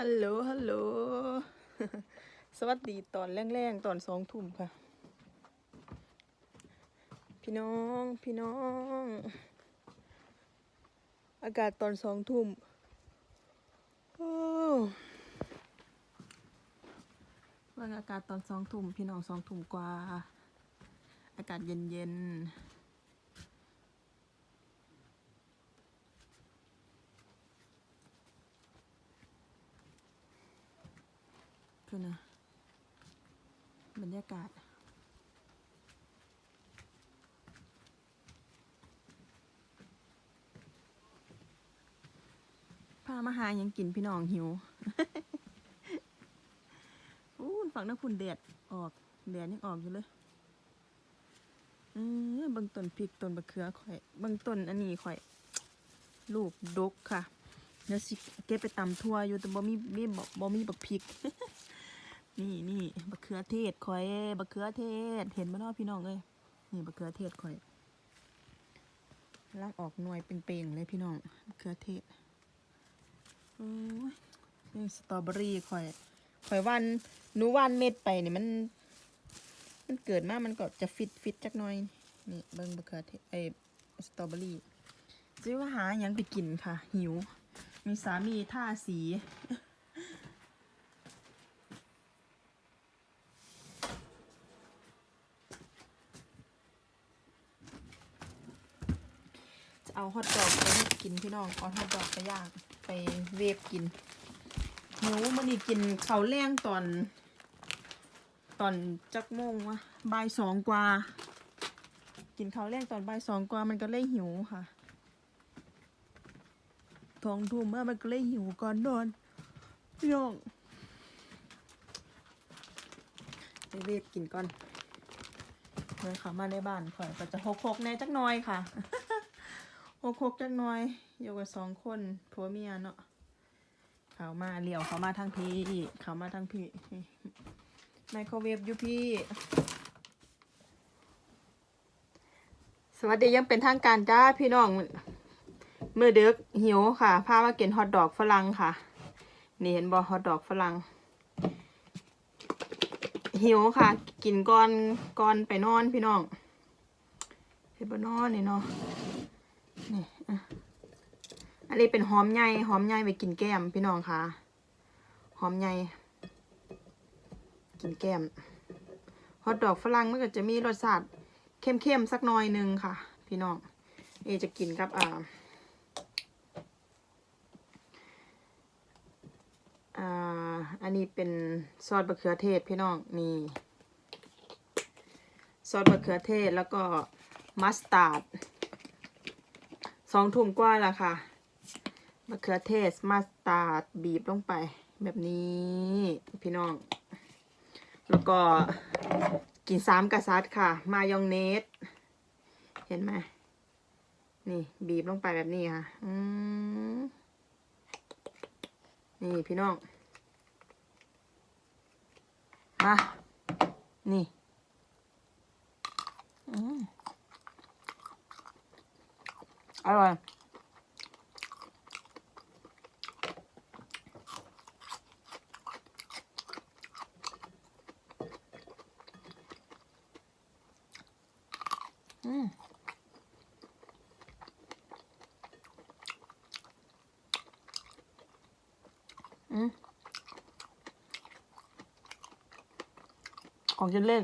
ฮัลโหล ฮัลโหล สวัสดีตอนแรงๆ ตอนสองทุ่มค่ะ พี่น้อง พี่น้อง อากาศตอนสองทุ่มโอ้เรื่องอากาศตอนสองทุ่มพี่น้องสองทุ่มกว่า อากาศเย็นๆ คือนะบรรยากาศ พามาหายังกินพี่น้องหิวอู้ฝั่งน้ำพุ่นแดดออกแดดยังออกอยู่เลยเออบางต้นพริกต้นบะเขือข่อยบางต้นอันนี้ข่อย ลูกดกค่ะเดี๋ยวสิเก็บไปตำทั่วอยู่แต่บ่มีมีบ่บ่มีบักพริก นี่นี่บักเขือเทศข่อยบักเขือเทศ เห็นบ่เนาะพี่น้องเอ้ยนี่บักเขือเทศข่อยล่างออกหน่วยเป็นเปลงๆเลยพี่น้องบักเขือเทศโอ้ยนี่สตรอเบอรี่ข่อยข่อยวันหนูวันเม็ดไปนี่มัน มันเกิดมามันก็จะฟิตฟิตจักหน่อยนี่เบิ้งบะเขือเทศไอ้สตรอเบอรี่จะว่าหาหยังไปกินค่ะ หิว มีสามีท่าสี เอาฮอทดอกไปให้กินพี่น้องเอาฮอทดอกไปย่างไปเวฟกินหิวมันนี่กินข้าวแรงตอน ตอนจักโมงวะบ่ายสองกว่า กินข้าวแรงตอนบ่ายสองกว่ามันก็เลยหิวค่ะท้องทุ่มเมื่อมันก็เลยหิวก่อนนอนพี่น้องไปเวฟกินก่อนเลยเขามาในบ้านข่อยก็จะหกๆแน่จักหน่อยค่ะ หกหกจักหน่อยอยู่กับสองคนผัวเมียเนาะเขามาเลี้ยวเขามาทางพี่เขามาทางพี่ไมโครเวฟอยู่พี่ สวัสดียังเป็นทางการจ้าพี่น้องมือเด็กหิวค่ะพามากินฮอทดอกฝรั่งค่ะ นี่เห็นบอฮอทดอกฝรั่งหิวค่ะ กินก่อนก่อนไปนอนพี่น้องเห็นบนอนนี่เนาะ นี่อะอันนี้เป็นหอมใหญ่หอมใหญ่ไปกินแก้มพี่น้องค่ะ หอมใหญ่กินแก้มฮอทดอกฝรั่งมันก็จะมีรสชาติเข้มๆสักหน่อยหนึงค่ะ พี่น้องเอจะกินกับอ่าอ่าอันนี้เป็นซอสมะเขือเทศพี่น้องนี่ ซอสมะเขือเทศแล้วก็มัสตาร์ด สองถุงกว่าล้วค่ะมะเขือเทศมาสตาร์ดบีบลงไป แบบนี้พี่น้อง แล้วก็กินสามกระซัดค่ะ มายองเนส เห็นไหมนี่ บีบลงไปแบบนี้ค่ะอืมนี่พี่น้อง มา นี่ อืม อร่อยอืมอืมของกินเล่น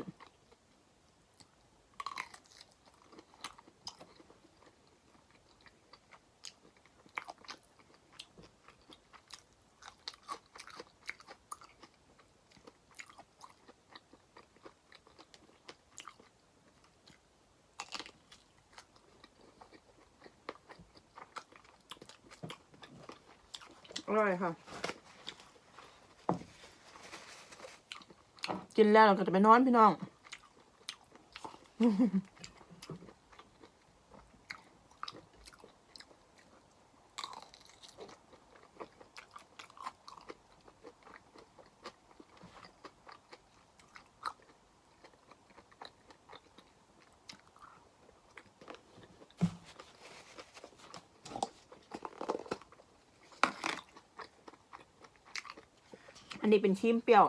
ร่อยค่ะ กินแล้วเราก็จะไปนอนพี่น้อง อันนี้เป็นชิมเปรี้ยว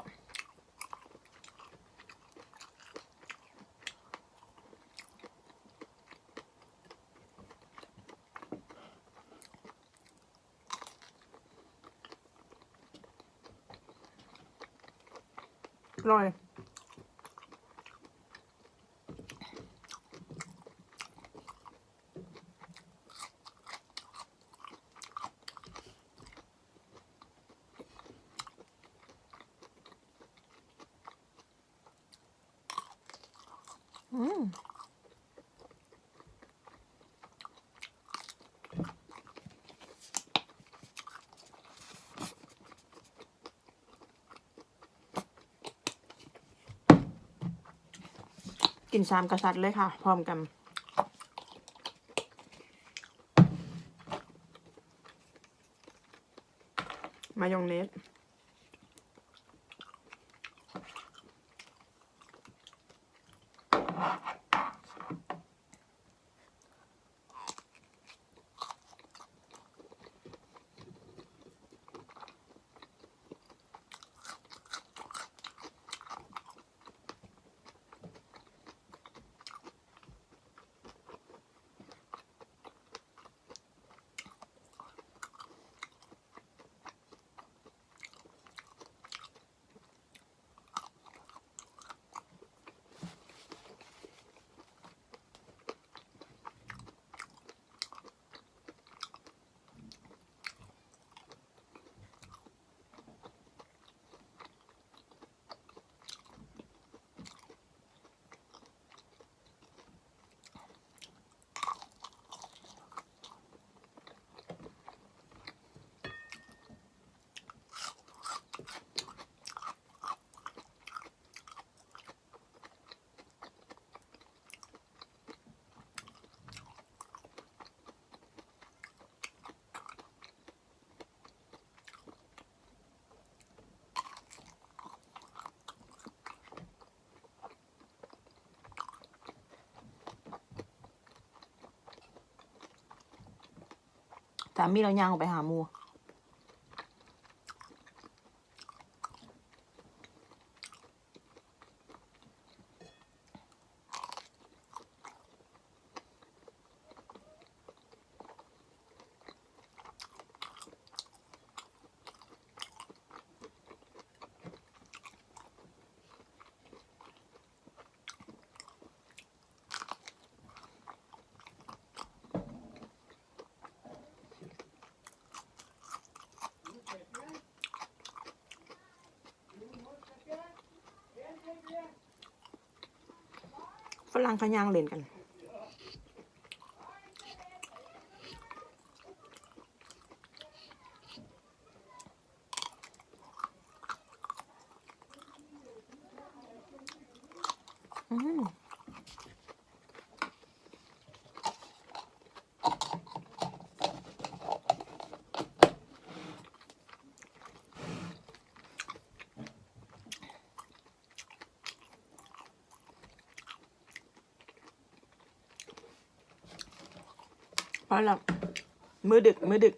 อร่อย อืมกินสามกษัตริย์เลยค่ะ พร้อมกัน มายองเนส สามีเราย่างออกไปหาหมู รังขย่างเล่นกัน อืม พราะเรามือดึกมือดึก